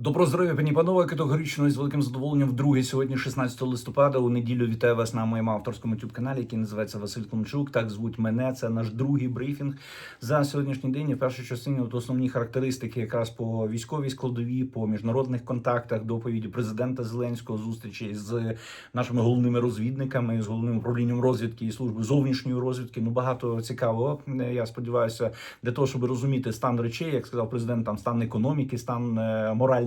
Добро здоров'я, пані панове, категорично і з великим задоволенням вдруге сьогодні, 16 листопада, у неділю вітаю вас на моєму авторському youtube каналі, який називається Василь Климчук. Так звуть мене. Це наш другий брифінг за сьогоднішній день. І в першій частині от основні характеристики, якраз по військовій складові, по міжнародних контактах, доповіді президента Зеленського, зустрічі з нашими головними розвідниками, з головним управлінням розвідки і служби зовнішньої розвідки. Ну багато цікавого. Е, Я сподіваюся, для того, щоб розуміти стан речей, як сказав президент, там стан економіки, стан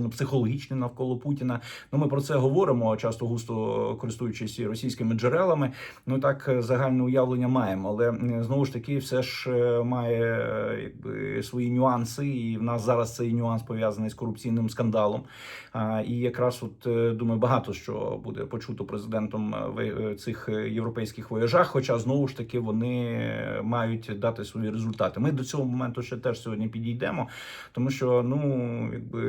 е, морально-психологічний навколо Путіна. Ну ми про це говоримо часто густо користуючись російськими джерелами. Ну так е, загальне уявлення маємо, але знову ж таки, все ж е, має е, якби свої нюанси, і в нас зараз цей нюанс пов'язаний з корупційним скандалом. А, І якраз от думаю, багато що буде почуто президентом в цих європейських вояжах. Хоча знову ж таки вони мають дати свої результати. Ми до цього моменту ще теж сьогодні підійдемо, тому що ну якби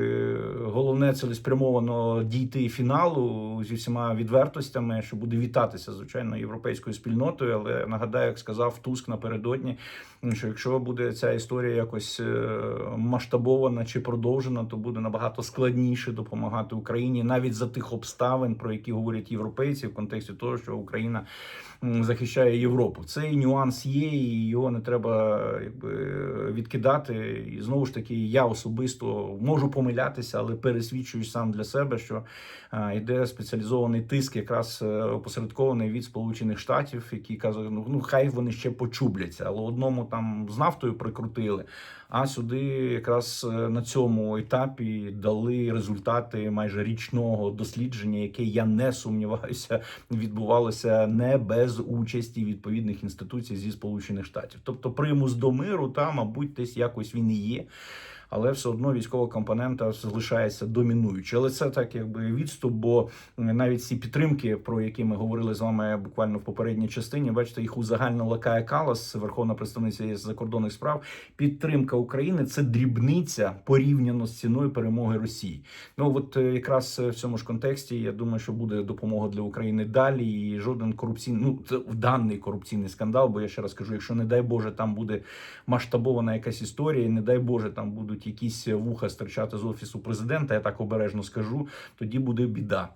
головне цілеспрямовано дійти фіналу зі всіма відвертостями, що буде вітатися звичайно європейською спільнотою. Але нагадаю, як сказав Туск напередодні, що якщо буде ця історія якось е, масштабована чи продовжена, то буде набагато складніше допомагати Україні навіть за тих обставин, про які говорять європейці в контексті того, що Україна захищає Європу. Цей нюанс є, і його не треба якби відкидати. І знову ж таки, я особисто можу помилятися, але пересвідчуюсь сам для себе, що йде спеціалізований тиск, якраз е, опосередкований від Сполучених Штатів, які кажуть, ну, ну хай вони ще почубляться, але одному там з нафтою прикрутили. А сюди якраз е, на цьому етапі дали результати майже річного дослідження, яке я не сумніваюся, відбувалося не без участі відповідних інституцій зі Сполучених Штатів. Тобто примус до миру, та мабуть, десь якось він і є. Але все одно військова компонента залишається домінуючою. Але це так, якби відступ, бо навіть ці підтримки, про які ми говорили з вами буквально в попередній частині, бачите, їх узагально Кая Калас, верховна представниця закордонних справ. Підтримка України це дрібниця порівняно з ціною перемоги Росії. Ну от е, якраз в цьому ж контексті я думаю, що буде допомога для України далі, і жоден корупційний, ну це в даний корупційний скандал. Бо я ще раз кажу, якщо не дай Боже, там буде масштабована якась історія, не дай Боже, там будуть якісь вуха стирчати з офісу президента. Я так обережно скажу, тоді буде біда.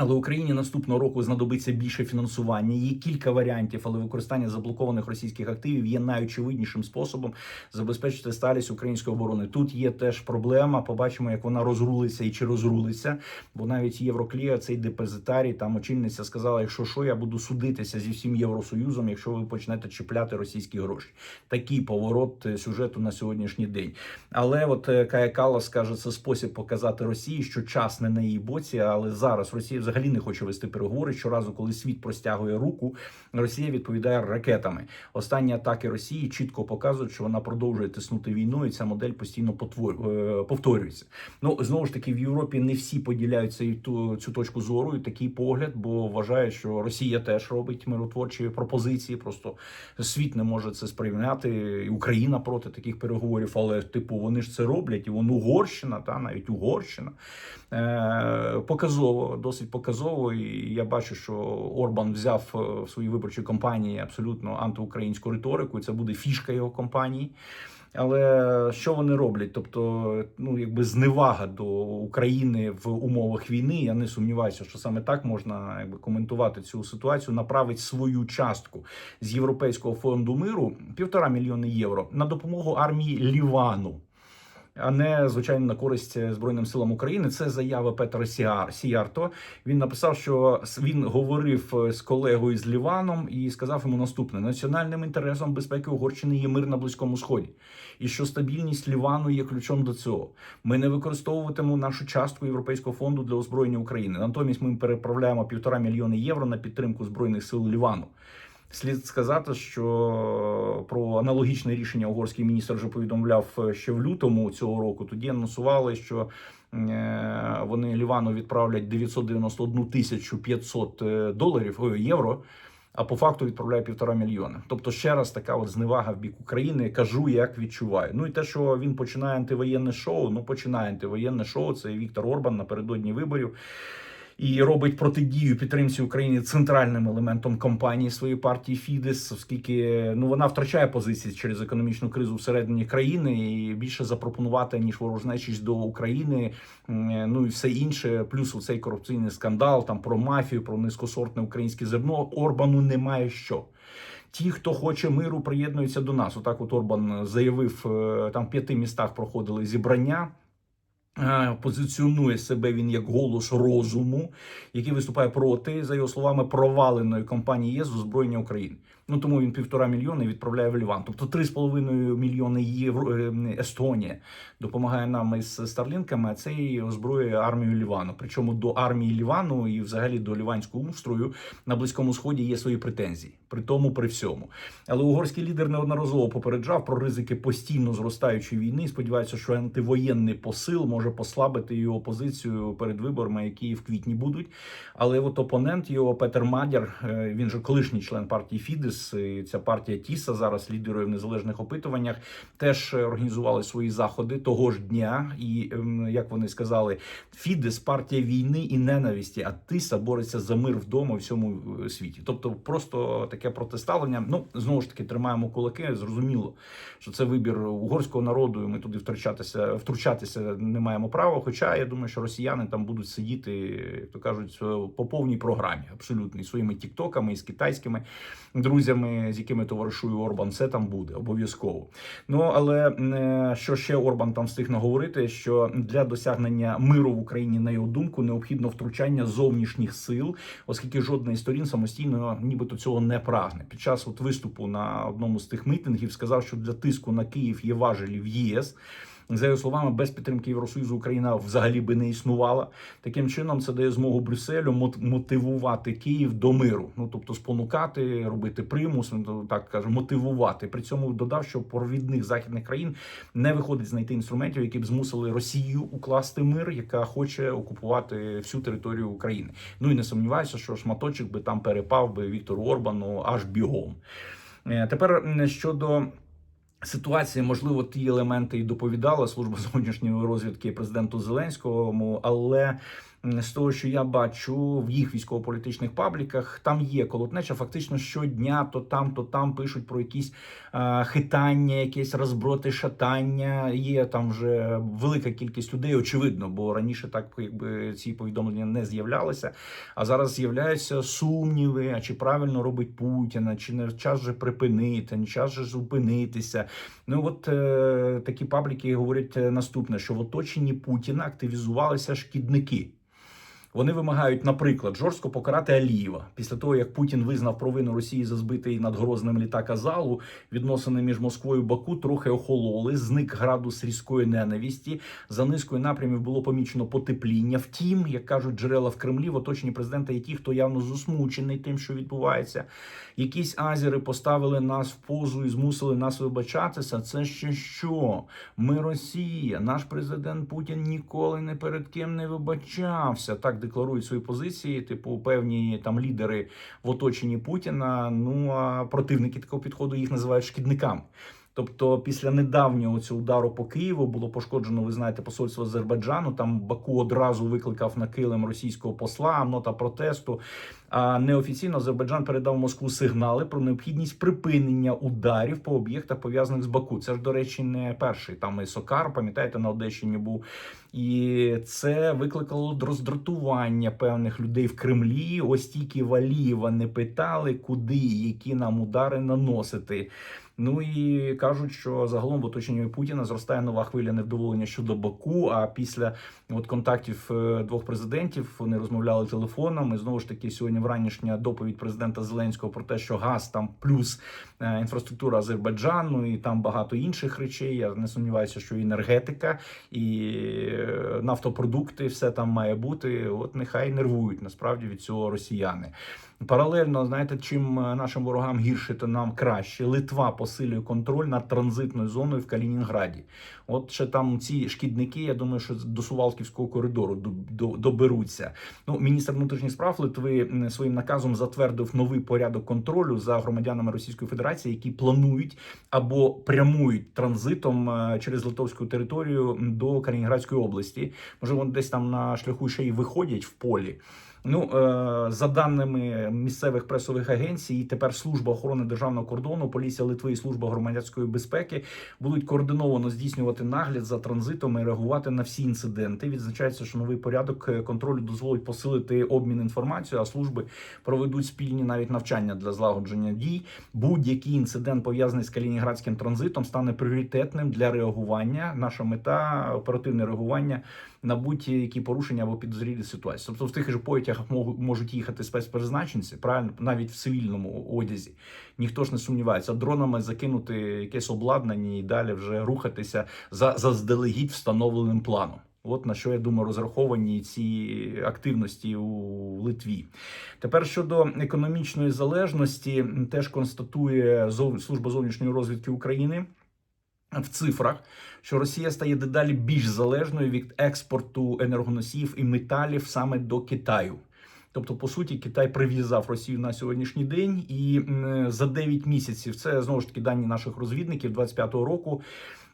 Але Україні наступного року знадобиться більше фінансування. Є кілька варіантів, але використання заблокованих російських активів є найочевиднішим способом забезпечити сталість української оборони. Тут є теж проблема. Побачимо, як вона розрулиться і чи розрулиться. Бо навіть Євроклія, цей депозитарій, там очільниця сказала: якщо що, я буду судитися зі всім євросоюзом, якщо ви почнете чіпляти російські гроші. Такий поворот е, сюжету на сьогоднішній день. Але от е, Кая Калас каже, це спосіб показати Росії, що час не на її боці, але зараз Росія взагалі не хоче вести переговори. Щоразу, коли світ простягує руку, Росія відповідає ракетами. Останні атаки Росії чітко показують, що вона продовжує тиснути війну, і ця модель постійно е, повторюється. Ну знову ж таки, в Європі не всі поділяють ту цю точку зору і такий погляд, бо вважають, що Росія теж робить миротворчі пропозиції. Просто світ не може це сприйняти. І Україна проти таких переговорів, але типу вони ж це роблять, і вон Угорщина, та навіть Угорщина е, показово, досить показово. І я бачу, що Орбан взяв е, в своїй виборчій кампанії абсолютно антиукраїнську риторику. І це буде фішка його кампанії. Але що вони роблять? Тобто, ну якби зневага до України в умовах війни. Я не сумніваюся, що саме так можна якби коментувати цю ситуацію. Направить свою частку з Європейського фонду миру півтора мільйони євро на допомогу армії Лівану. А не звичайно на користь збройним силам України. Це заява Петра Сіар Сіарто. Він написав, що він говорив е, з колегою з Ліваном і сказав йому наступне: національним інтересом безпеки Угорщини є мир на близькому сході, і що стабільність Лівану є ключом до цього. Ми не використовуватимемо нашу частку Європейського фонду для озброєння України. Натомість ми переправляємо півтора мільйони євро на підтримку збройних сил Лівану. Слід сказати, що про аналогічне рішення угорський міністр вже повідомляв е, ще в лютому цього року. Тоді анонсували, що е, вони Лівану відправлять 991 тисячу 500 е, доларів ой, євро. А по факту відправляє півтора мільйона. Тобто, ще раз така от зневага в бік України. Кажу, як відчуваю. Ну і те, що він починає антивоєнне шоу. Ну починає антивоєнне шоу. Це Віктор Орбан напередодні виборів. І робить протидію підтримці України центральним елементом кампанії своєї партії Фідес, оскільки ну вона втрачає позиції через економічну кризу всередині країни і більше запропонувати ніж ворожнечість до України. Ну і все інше, плюс у цей корупційний скандал там про мафію, про низькосортне українське зерно Орбану немає що. Ті, хто хоче миру, приєднуються до нас. Отак, от Орбан заявив, е, там в п'яти містах проходили зібрання. Е, Позиціонує себе він як голос розуму, який виступає проти, за його словами, проваленої кампанії ЄС озброєння України. Ну тому він півтора мільйони відправляє в Ліван. Тобто 3,5 мільйони євро е, Естонія допомагає нам із старлінками. А це і озброює армію Лівану. Причому до армії Лівану і взагалі до ліванського устрою на близькому сході є свої претензії. При тому, при всьому. Але угорський лідер неодноразово попереджав про ризики постійно зростаючої війни. і Сподівається, що антивоєнний посил може послабити його позицію перед виборами, які в квітні будуть. Але от опонент його Петер Мадяр, е, він же колишній член партії Фідес. Ця партія Тіса зараз лідерує в незалежних опитуваннях. Теж організували свої заходи того ж дня. І ем, як вони сказали, Фідес партія війни і ненависті, а Тиса бореться за мир вдома в всьому е, світі. Тобто, просто таке протиставлення. Ну знову ж таки тримаємо кулаки. Зрозуміло, що це вибір угорського народу. і Ми туди втручатися, втручатися не маємо права. Хоча я думаю, що росіяни там будуть сидіти, як то кажуть, по повній програмі, абсолютно і своїми тіктоками і з китайськими друзями, з якими товаришує Орбан. Це там буде обов'язково. Ну але е, що ще Орбан там встиг наговорити, що для досягнення миру в Україні, на його думку, необхідно втручання зовнішніх сил, оскільки жодна із сторін самостійно, нібито цього не прагне. Під час от виступу на одному з тих мітингів сказав, що для тиску на Київ є важелі в ЄС. За його словами, без підтримки Євросоюзу Україна взагалі би не існувала. Таким чином, це дає змогу Брюсселю мот- мотивувати Київ до миру. Ну тобто спонукати, робити примус, ну, так каже, мотивувати. При цьому додав, що провідних західних країн не виходить знайти інструментів, які б змусили Росію укласти мир, яка хоче окупувати всю територію України. Ну і не сумніваюся, що шматочок би там перепав би Віктору Орбану аж бігом. Е, Тепер щодо. Ситуації, можливо, ті елементи і доповідала служба зовнішньої розвідки президенту Зеленському, але з того, що я бачу в їх військово-політичних пабліках, там є колотнеча. Фактично щодня то там, то там пишуть про якісь е, хитання, якісь розброти, шатання. Є там вже велика кількість людей, очевидно, бо раніше так якби ці повідомлення не з'являлися. А зараз з'являються сумніви, а чи правильно робить Путіна, чи не час же припинити, не час же зупинитися. Ну от е, такі пабліки говорять е, наступне: що в оточенні Путіна активізувалися шкідники. Вони вимагають, наприклад, жорстко покарати Алієва після того, як Путін визнав провину Росії за збитий над Грозним літак Азалу, відносини між Москвою і Баку трохи охололи. Зник градус різкої ненависті. За низкою напрямів було помічено потепління. Втім, як кажуть джерела в Кремлі, в оточенні президента є ті, хто явно засмучений тим, що відбувається. Якісь азери поставили нас в позу і змусили нас вибачатися. Це ще що? Ми Росія, наш президент Путін ніколи не перед ким не вибачався. Так декларують свої позиції, типу певні там лідери в оточенні Путіна. Ну а противники такого підходу їх називають шкідниками. Тобто, після недавнього цього удару по Києву було пошкоджено, ви знаєте, посольство Азербайджану. Там Баку одразу викликав на килим російського посла, нота протесту. А неофіційно Азербайджан передав Москву сигнали про необхідність припинення ударів по об'єктах пов'язаних з Баку. Це ж, до речі, не перший. Там і Сокар, пам'ятаєте, на Одещині був. І це викликало роздратування певних людей в Кремлі. Ось тільки Валієва не питали, куди які нам удари наносити. Ну і кажуть, що загалом в оточенні Путіна зростає нова хвиля невдоволення щодо Баку. А після от контактів е, двох президентів вони розмовляли телефоном. І знову ж таки, сьогодні вранішня доповідь президента Зеленського про те, що газ там плюс е, інфраструктура Азербайджану, і там багато інших речей. Я не сумніваюся, що енергетика і е, нафтопродукти, все там має бути. От нехай нервують насправді від цього росіяни. Паралельно, знаєте, чим е, нашим ворогам гірше, то нам краще. Литва посилює контроль над транзитною зоною в Калінінграді. От ще там ці шкідники, я думаю, що до Сувалківського коридору до- до- доберуться. Ну, міністр внутрішніх справ Литви своїм наказом затвердив новий порядок контролю за громадянами Російської Федерації, які планують або прямують транзитом е, через литовську територію до Калінінградської області. Можливо, вони десь там на шляху ще й виходять в полі. Ну, е, за даними місцевих пресових агенцій, тепер служба охорони державного кордону, поліція Литви і служба громадянської безпеки будуть координовано здійснювати нагляд за транзитом і реагувати на всі інциденти. Відзначається, що новий порядок е, контролю дозволить посилити обмін інформацією, а служби проведуть спільні навіть навчання для злагодження дій. Будь-який інцидент пов'язаний з калінінградським транзитом стане пріоритетним для реагування. Наша мета оперативне реагування на будь-які порушення або підозрілі ситуації. Тобто в тих же потягах можуть- їхати спецпризначенці, правильно, навіть в цивільному одязі. Ніхто ж не сумнівається. Дронами закинути якесь обладнання і далі вже рухатися за заздалегідь встановленим планом. От на що я думаю, розраховані ці активності у Литві. Тепер щодо економічної залежності, теж констатує служба зовнішньої розвідки України в цифрах, що Росія стає дедалі більш залежною від експорту енергоносіїв і металів саме до Китаю. Тобто, по суті, Китай прив'язав Росію на сьогоднішній день, і за 9 місяців це знову ж таки дані наших розвідників 25-го року.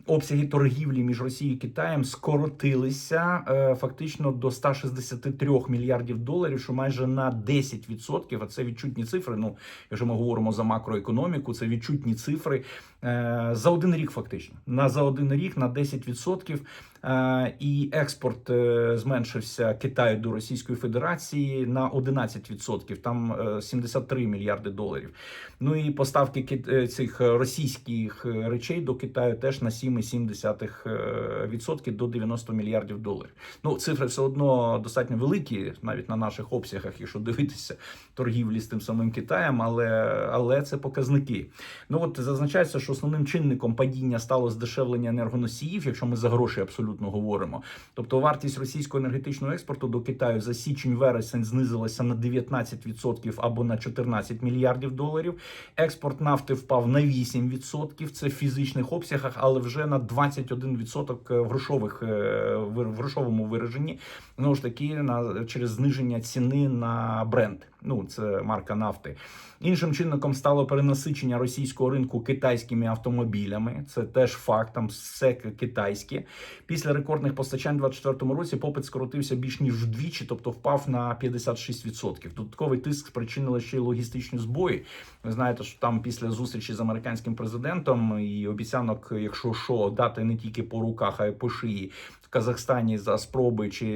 Обсяги торгівлі між Росією і Китаєм скоротилися е, фактично до 163 мільярдів доларів, що майже на 10%, А це відчутні цифри. Ну, якщо ми говоримо за макроекономіку, це відчутні цифри е, за один рік, фактично. На за один рік на 10%. Е, і експорт е, зменшився Китаю до Російської Федерації на 11%, там е, 73 мільярди доларів. Ну і поставки е, цих російських речей до Китаю теж на 7,7% до 90 мільярдів доларів. Ну, цифри все одно достатньо великі, навіть на наших обсягах, якщо дивитися торгівлі з тим самим Китаєм, але, але це показники. Ну от зазначається, що основним чинником падіння стало здешевлення енергоносіїв, якщо ми за гроші абсолютно говоримо. Тобто вартість російського енергетичного експорту до Китаю за січень-вересень знизилася на 19% або на 14 мільярдів доларів. Експорт нафти впав на 8%, це в фізичних обсягах, але вже на 21% в грошових е, в грошовому вираженні. Знову ж таки, на через зниження ціни на бренд. Ну це марка нафти. Іншим чинником стало перенасичення російського ринку китайськими автомобілями. Це теж факт, там все китайське. Після рекордних постачань у 2024 році попит скоротився більш ніж вдвічі, тобто впав на 56%. Додатковий тиск спричинили ще й логістичні збої. Ви знаєте, що там після зустрічі з американським президентом і обіцянок, якщо що, дати не тільки по руках, а й по шиї Казахстані за спроби чи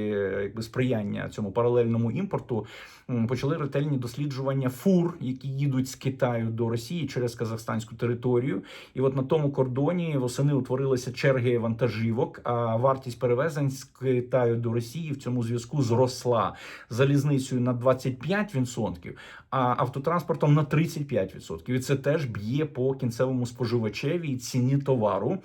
якби сприяння цьому паралельному імпорту. Почали ретельні досліджування фур, які їдуть з Китаю до Росії через казахстанську територію. І от на тому кордоні восени утворилися черги вантажівок. А вартість перевезень з Китаю до Росії в цьому зв'язку зросла залізницею на 25%, а автотранспортом на 35%. І це теж б'є по кінцевому споживачеві і ціні товару.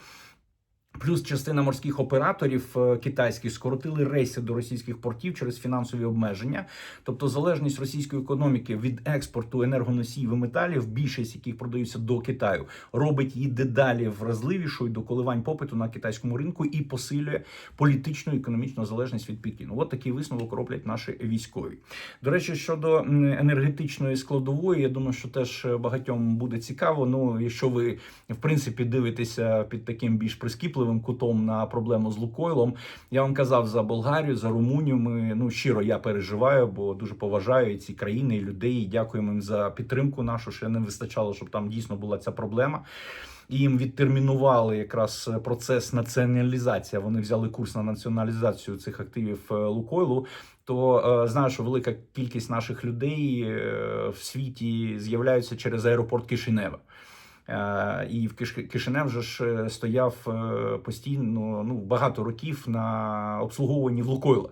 Плюс частина морських операторів е, китайських скоротили рейси до російських портів через фінансові обмеження. Тобто залежність російської економіки від експорту енергоносіїв і металів, більшість яких продаються до Китаю, робить її дедалі вразливішою до коливань попиту на китайському ринку і посилює політичну і економічну залежність від Пекіну. От такий висновок роблять наші військові. До речі, щодо енергетичної складової, я думаю, що теж багатьом буде цікаво. Ну, якщо ви в принципі дивитеся під таким більш прискіпливим кутом на проблему з Лукойлом, я вам казав за Болгарію, за Румунію. Ми ну щиро я переживаю, бо дуже поважаю ці країни і людей. І дякуємо їм за підтримку нашу. Ще не вистачало, щоб там дійсно була ця проблема. І Їм відтермінували якраз процес націоналізації. Вони взяли курс на націоналізацію цих активів е, Лукойлу. То е, знаю, що велика кількість наших людей е, в світі з'являються через аеропорт Кишинева. Е, І в Киш- Кишинев же ж е, стояв е, постійно ну багато років на обслуговуванні в Лукойла.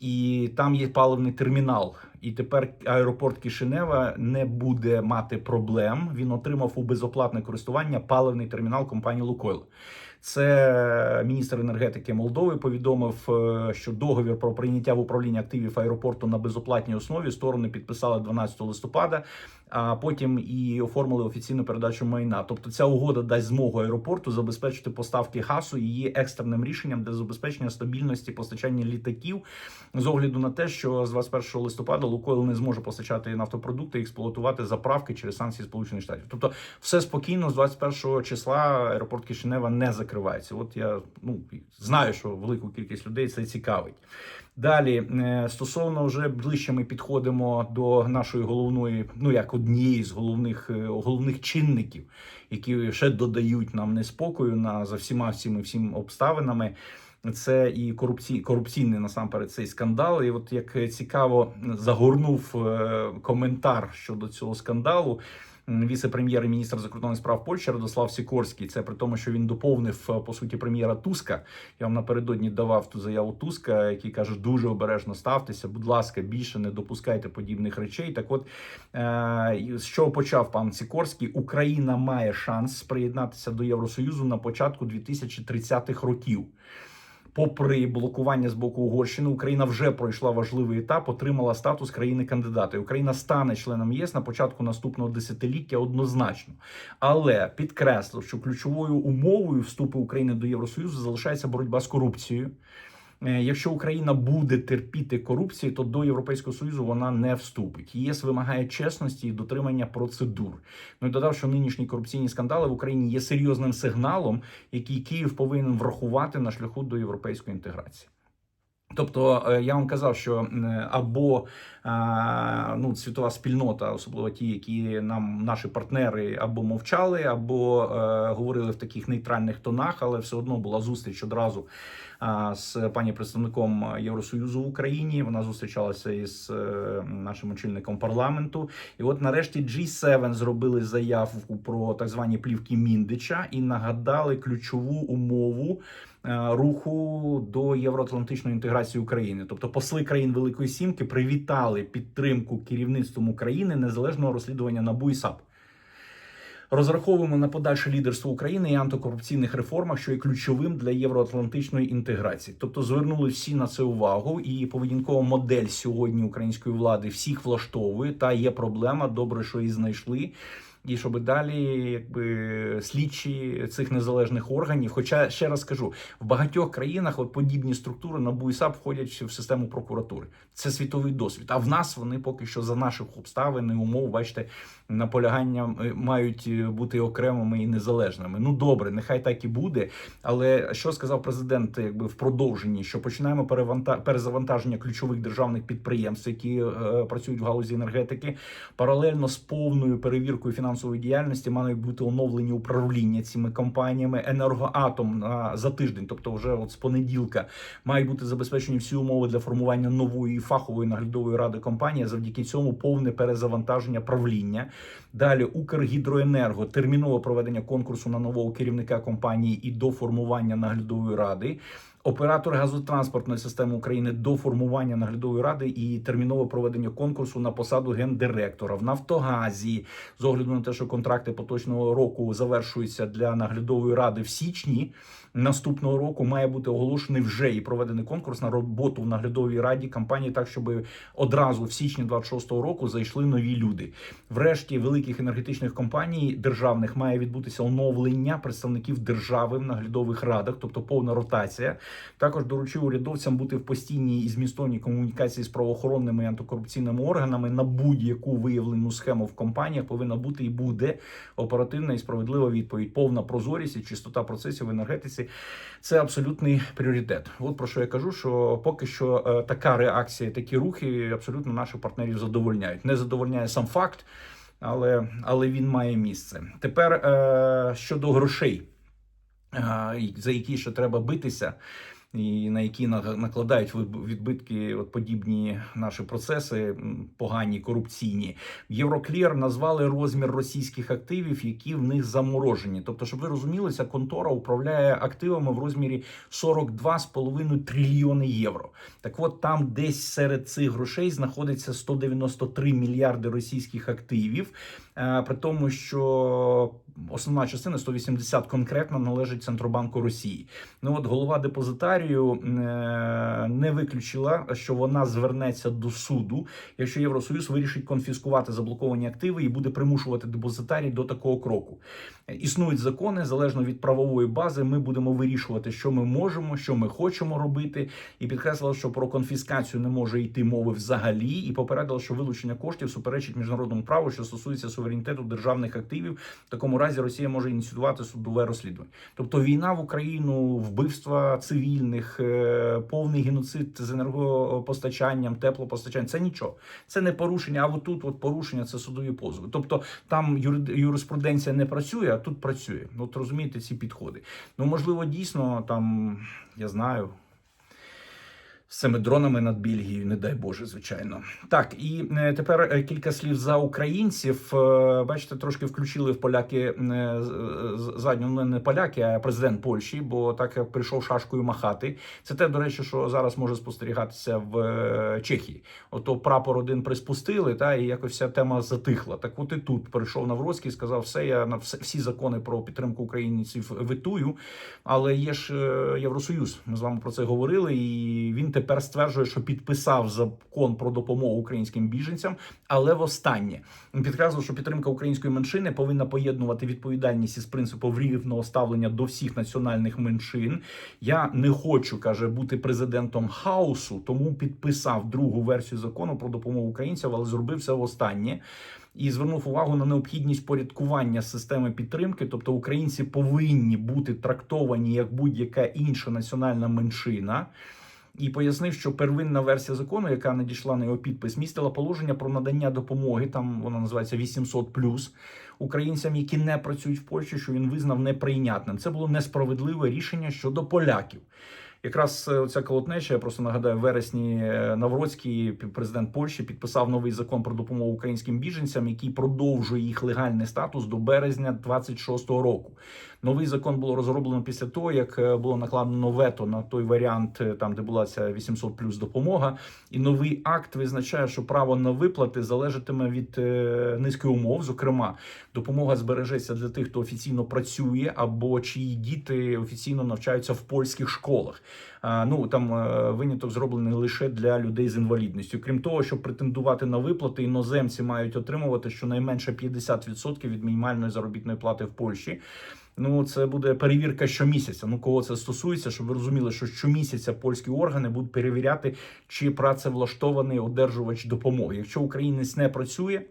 І там є паливний термінал. І тепер аеропорт Кишинева не буде мати проблем. Він отримав у безоплатне користування паливний термінал компанії Лукойл. Це міністр енергетики Молдови повідомив, що договір про прийняття в управління активів аеропорту на безоплатній основі сторони підписали 12 листопада. А потім і оформили офіційну передачу майна. Тобто, ця угода дасть змогу аеропорту забезпечити поставки газу її екстреним рішенням для забезпечення стабільності постачання літаків з огляду на те, що з 21 листопада Лукойл не зможе постачати нафтопродукти і експлуатувати заправки через санкції Сполучених Штатів. Тобто, все спокійно з 21 числа аеропорт Кишинева не закривається. От я ну знаю, що велику кількість людей це цікавить. Далі е, стосовно вже ближче ми підходимо до нашої головної, ну як однієї з головних е, головних чинників, які ще додають нам неспокою на за всіма всіми всім обставинами. Це і корупцій, корупційний насамперед цей скандал. І от як цікаво загорнув е, коментар щодо цього скандалу. Віце-прем'єр і міністр закордонних справ Польщі Радослав Сікорський. Це при тому, що він доповнив е, по суті прем'єра Туска. Я вам напередодні давав ту заяву Туска, який каже, дуже обережно ставтеся. Будь ласка, більше не допускайте подібних речей. Так, от е, з чого почав пан Сікорський? Україна має шанс приєднатися до Євросоюзу на початку 2030-х років. Попри блокування з боку Угорщини, Україна вже пройшла важливий етап, отримала статус країни-кандидата. Україна стане членом ЄС на початку наступного десятиліття однозначно. Але підкреслив, що ключовою умовою вступу України до Євросоюзу залишається боротьба з корупцією. Е, Якщо Україна буде терпіти корупції, то до Європейського союзу вона не вступить. ЄС вимагає чесності і дотримання процедур. Ну і додав, що нинішні корупційні скандали в Україні є серйозним сигналом, який Київ повинен врахувати на шляху до європейської інтеграції. Тобто е, я вам казав, що або ну, світова спільнота, особливо ті, які нам наші партнери або мовчали, або е, говорили в таких нейтральних тонах, але все одно була зустріч одразу з пані представником Євросоюзу в Україні. Вона зустрічалася із е, нашим очільником парламенту. І от нарешті G7 зробили заяву про так звані плівки Міндича і нагадали ключову умову. Е, Руху до євроатлантичної інтеграції України, тобто посли країн Великої Сімки привітали підтримку керівництвом України незалежного розслідування НАБУ і САП. Розраховуємо на подальше лідерство України і антикорупційних реформах, що є ключовим для євроатлантичної інтеграції. Тобто звернули всі на це увагу, і поведінкова модель сьогодні української влади всіх влаштовує. Та є проблема. Добре, що її знайшли. І щоб далі, якби слідчі цих незалежних органів. Хоча ще раз скажу, в багатьох країнах от подібні структури на САП входять в систему прокуратури. Це світовий досвід. А в нас вони поки що за наших обставин і умов, бачите, наполягання мають е, бути окремими і незалежними. Ну добре, нехай так і буде. Але що сказав президент, якби в продовженні, що починаємо перезавантаження ключових державних підприємств, які е, працюють в галузі енергетики, паралельно з повною перевіркою фінансової діяльності мають бути оновлені управління цими компаніями. Енергоатом на за тиждень, тобто вже от з понеділка, мають бути забезпечені всі умови для формування нової фахової наглядової ради компанії. Завдяки цьому повне перезавантаження правління. Далі Укргідроенерго термінове проведення конкурсу на нового керівника компанії і до формування наглядової ради. Оператор газотранспортної системи України до формування наглядової ради і термінове проведення конкурсу на посаду гендиректора в Нафтогазі з огляду на те, що контракти поточного року завершуються для наглядової ради в січні. Наступного року має бути оголошений вже і проведений конкурс на роботу в наглядовій раді компанії, так щоб одразу в січні 26-го року зайшли нові люди. Врешті великих енергетичних компаній державних має відбутися оновлення представників держави в наглядових радах, тобто повна ротація. Також доручив урядовцям бути в постійній і змістовній комунікації з правоохоронними і антикорупційними органами на будь-яку виявлену схему в компаніях повинна бути і буде оперативна і справедлива відповідь. Повна прозорість і чистота процесів в енергетиці це абсолютний пріоритет. От про що я кажу, що поки що е, така реакція, такі рухи абсолютно наших партнерів задовольняють. Не задовольняє сам факт, але, але він має місце. Тепер е, щодо грошей. е, за які ще треба битися. І на які на- накладають відбитки от подібні наші процеси погані, корупційні. Євроклір назвали розмір російських активів, які в них заморожені. Тобто, щоб ви розуміли, ця контора управляє активами в розмірі 42,5 трильйони євро. Так от там десь серед цих грошей знаходиться 193 мільярди російських активів, е, при тому, що основна частина 180 конкретно належить Центробанку Росії. Ну от голова депозитарію е, не виключила, що вона звернеться до суду, якщо Євросоюз вирішить конфіскувати заблоковані активи і буде примушувати депозитарій до такого кроку. Існують закони залежно від правової бази. Ми будемо вирішувати, що ми можемо, що ми хочемо робити, і підкреслила, що про конфіскацію не може йти мови взагалі, і попередила, що вилучення коштів суперечить міжнародному праву, що стосується суверенітету державних активів. В такому разі Росія може ініціювати судове розслідування. Тобто війна в Україну, вбивства цивільних, е, повний геноцид з енергопостачанням, теплопостачанням це нічого. Це не порушення. А отут от порушення це судові позови. Тобто там юри- юриспруденція не працює, а тут працює. От розумієте ці підходи. Ну можливо, дійсно там я знаю. З цими дронами над Бельгією, не дай Боже, звичайно. Так, і е, тепер е, кілька слів за українців. Е, Бачите, трошки включили в поляки задню, ну не поляки, а президент Польщі, бо так прийшов шашкою махати. Це те, до речі, що зараз може спостерігатися в Чехії. Ото прапор один приспустили, та і якось вся тема затихла. Так от і тут прийшов Навроцький, сказав, все, я на всі закони про підтримку українців витую. Але є ж Євросоюз. Ми з вами про це говорили, і він тепер стверджує, що підписав закон про допомогу українським біженцям, але востаннє підкреслив, що підтримка української меншини повинна поєднувати відповідальність із принципу рівного ставлення до всіх національних меншин. Я не хочу, каже, бути президентом хаосу, тому підписав другу версію закону про допомогу українцям, але зробив це востаннє. І звернув увагу на необхідність порядкування системи підтримки, тобто українці повинні бути трактовані як будь-яка інша національна меншина. І пояснив, що первинна версія закону, яка надійшла на його підпис, містила положення про надання допомоги. Там вона називається 800+, українцям, які не працюють в Польщі, що він визнав неприйнятним. Це було несправедливе рішення щодо поляків. Якраз е, ця колотнеча, я просто нагадаю, в вересні е, Навроцький, президент Польщі, підписав новий закон про допомогу українським біженцям, який продовжує їх легальний статус до березня 26-го року. Новий закон було розроблено після того, як е, було накладено вето на той варіант, е, там де була ця 800 плюс допомога. І новий акт визначає, що право на виплати залежатиме від е, низки умов. Зокрема, допомога збережеться для тих, хто офіційно працює, або чиї діти офіційно навчаються в польських школах. Ну там виняток зроблений лише для людей з інвалідністю. Крім того, щоб претендувати на виплати, іноземці мають отримувати щонайменше 50% від мінімальної заробітної плати в Польщі. Ну, це буде перевірка щомісяця. Ну, кого це стосується, щоб ви розуміли, що щомісяця польські органи будуть перевіряти, чи працевлаштований одержувач допомоги. Якщо українець не працює.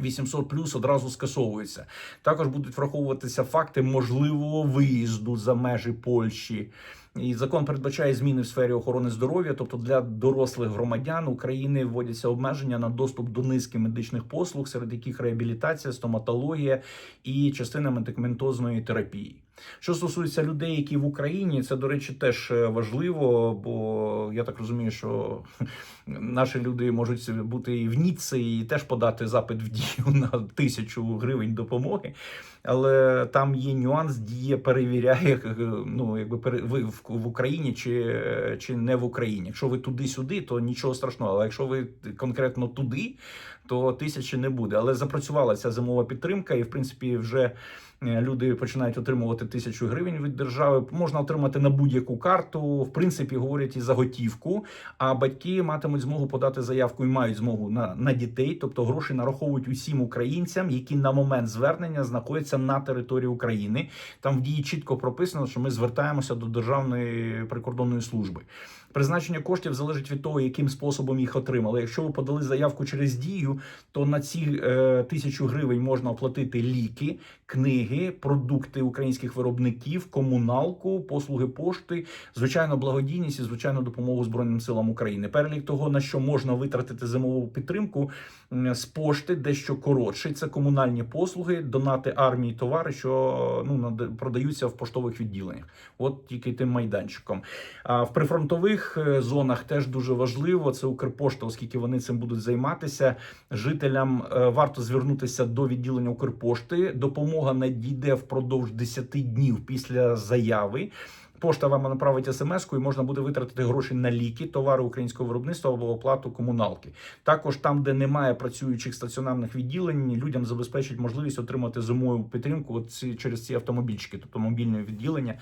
800 плюс одразу скасовується. Також будуть враховуватися факти можливого виїзду за межі Польщі. І закон передбачає зміни в сфері охорони здоров'я, тобто для дорослих громадян України вводяться обмеження на доступ до низки медичних послуг, серед яких реабілітація, стоматологія і частина медикаментозної терапії. Що стосується людей, які в Україні, це до речі теж е, важливо, бо я так розумію, що наші люди можуть бути і в Ніцці і теж подати запит в дію на тисячу гривень допомоги. Але там є нюанс, дія перевіряє, е, ну якби ви в, Україні чи, чи не в Україні. Якщо ви туди-сюди, то нічого страшного. Але якщо ви конкретно туди, то тисячі не буде. Але запрацювала ця зимова підтримка, і в принципі вже е, люди починають отримувати тисячу гривень від держави. Можна отримати на будь-яку карту. В принципі, говорять і за готівку. А батьки матимуть змогу подати заявку і мають змогу на, на дітей, тобто гроші нараховують усім українцям, які на момент звернення знаходяться на території України. Там в дії чітко прописано, що ми звертаємося до Державної прикордонної служби. Призначення коштів залежить від того, яким способом їх отримали. Якщо ви подали заявку через дію, то на ці е, тисячу гривень можна оплатити ліки, книги, продукти українських виробників, комуналку, послуги пошти, звичайно, благодійність і звичайно допомогу Збройним силам України. Перелік того, на що можна витратити зимову підтримку з пошти, дещо коротший. Це комунальні послуги, донати армії. товари, що ну продаються в поштових відділеннях. От тільки тим майданчиком. А в прифронтових е, зонах теж дуже важливо. Це Укрпошта, оскільки вони цим будуть займатися. Жителям е, варто звернутися до відділення Укрпошти. Допомога надійде впродовж 10 днів після заяви. Пошта вам направить смс-ку і можна буде витратити гроші на ліки, товари українського виробництва або оплату комуналки. Також там, де немає працюючих стаціонарних відділень, людям забезпечить можливість отримати зимову підтримку через ці автомобільчики, тобто мобільне відділення.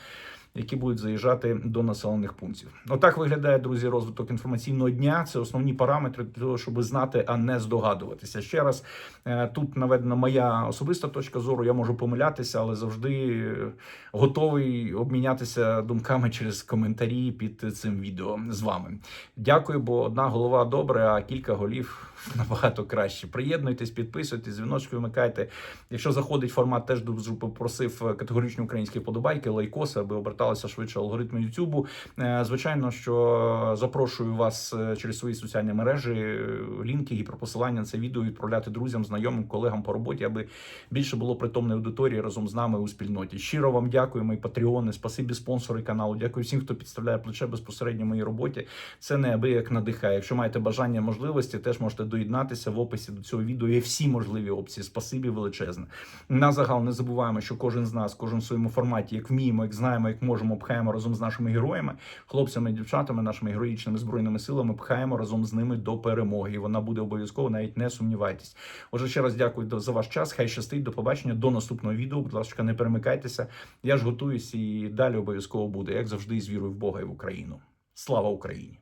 Які будуть заїжджати до населених пунктів, отак виглядає друзі розвиток інформаційного дня. Це основні параметри для того, щоб знати, а не здогадуватися. Ще раз е, тут наведена моя особиста точка зору. Я можу помилятися, але завжди е, готовий обмінятися думками через коментарі під цим відео з вами. Дякую, бо одна голова добре, а кілька голів набагато краще. Приєднуйтесь, підписуйтесь, дзвіночки вмикайте. Якщо заходить формат, теж дуже попросив категоричні українські вподобайки, лайкоси, аби оберталися швидше алгоритми Ютубу. Е, Звичайно, що запрошую вас е, через свої соціальні мережі, е, лінки, гіперпосилання на це відео відправляти друзям, знайомим, колегам по роботі, аби більше було притомної аудиторії разом з нами у спільноті. Щиро вам дякую, мої патреони, спасибі спонсори каналу. Дякую всім, хто підставляє плече безпосередньо моїй роботі. Це неабияк надихає. Якщо маєте бажання можливості, теж можете доєднатися в описі до цього відео. Є всі можливі опції. Спасибі величезне. На загал не забуваємо, що кожен з нас, кожен в своєму форматі, як вміємо, як знаємо, як можемо, пхаємо разом з нашими героями, хлопцями, дівчатами, нашими героїчними збройними силами, пхаємо разом з ними до перемоги. І вона буде обов'язково, навіть не сумнівайтесь. Отже, ще раз дякую за ваш час. Хай щастить. До побачення. До наступного відео. Будь ласка, не перемикайтеся. Я ж готуюсь і далі обов'язково буде, як завжди, з вірою в Бога і в Україну. Слава Україні!